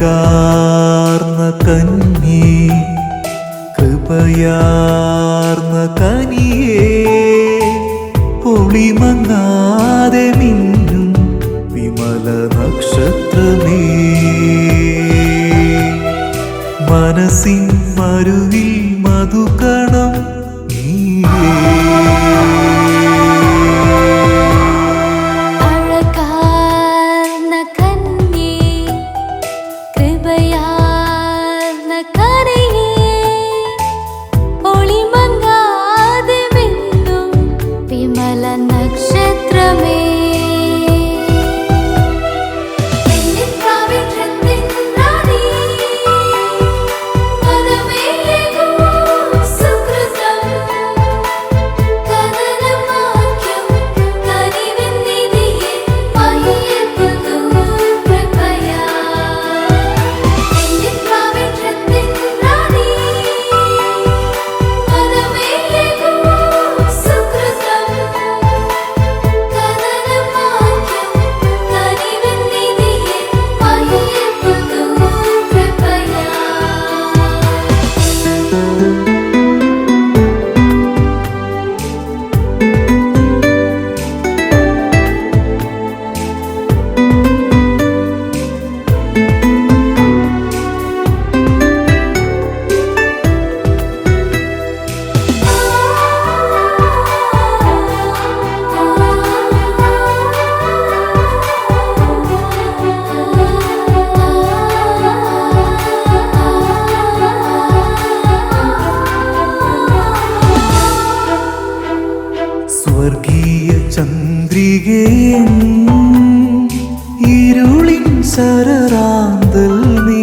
കരുണകാർന്ന കന്നി കൃപയാർന്ന കനിയേ പൊളിമങ്ങാതെ മിന്നും വിമല നക്ഷത്രമേ. മനസ്സിൻ മരുവി പ്രിയ ചന്ദ്രികേ ഇരുളിൻ സരറാന്തൽ നീ.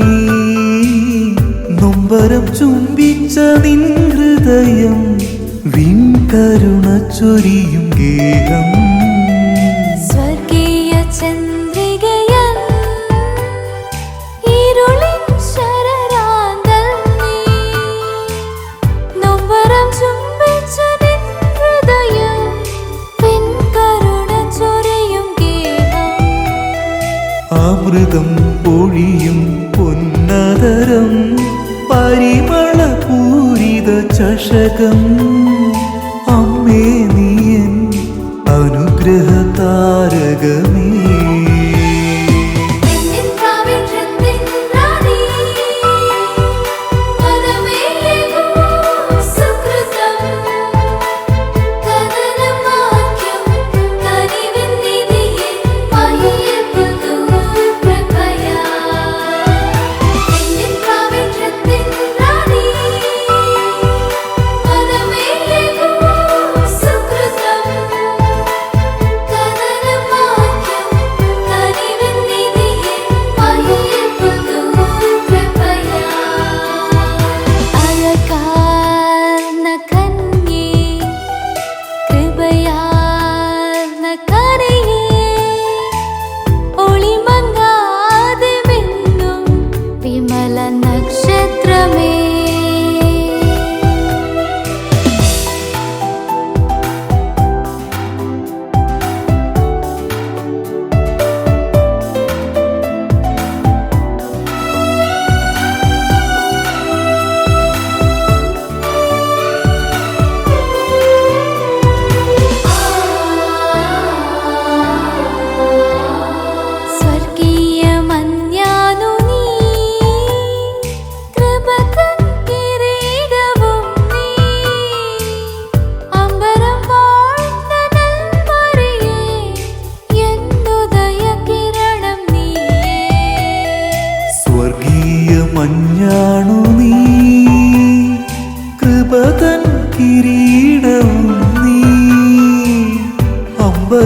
നൊമ്പരം ചുംബിച്ച നിൻ ഹൃദയം വിൻ കരുണ ചൊരിയും ഗേഹം. ചഷകം പരിമളപൂരിത ചഷകം.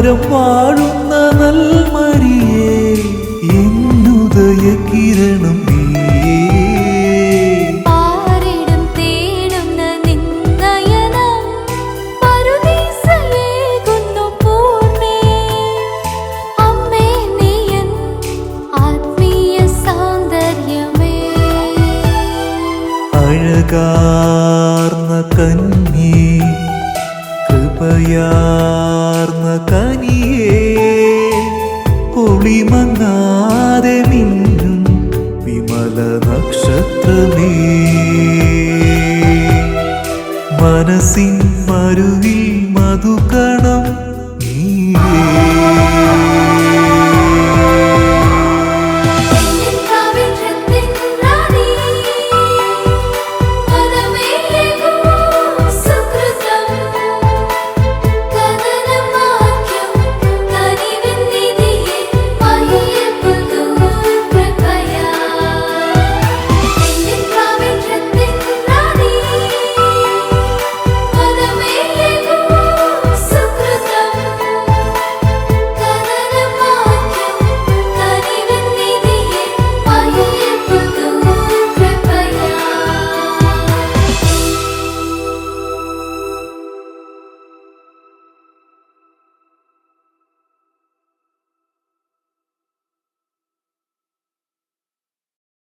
പകരം പാടുന്ന നൽമരിയേ എന്നുദയ കിരണം അഴകാർന്ന കന്നി കൃപയാ കവർന്ന കനി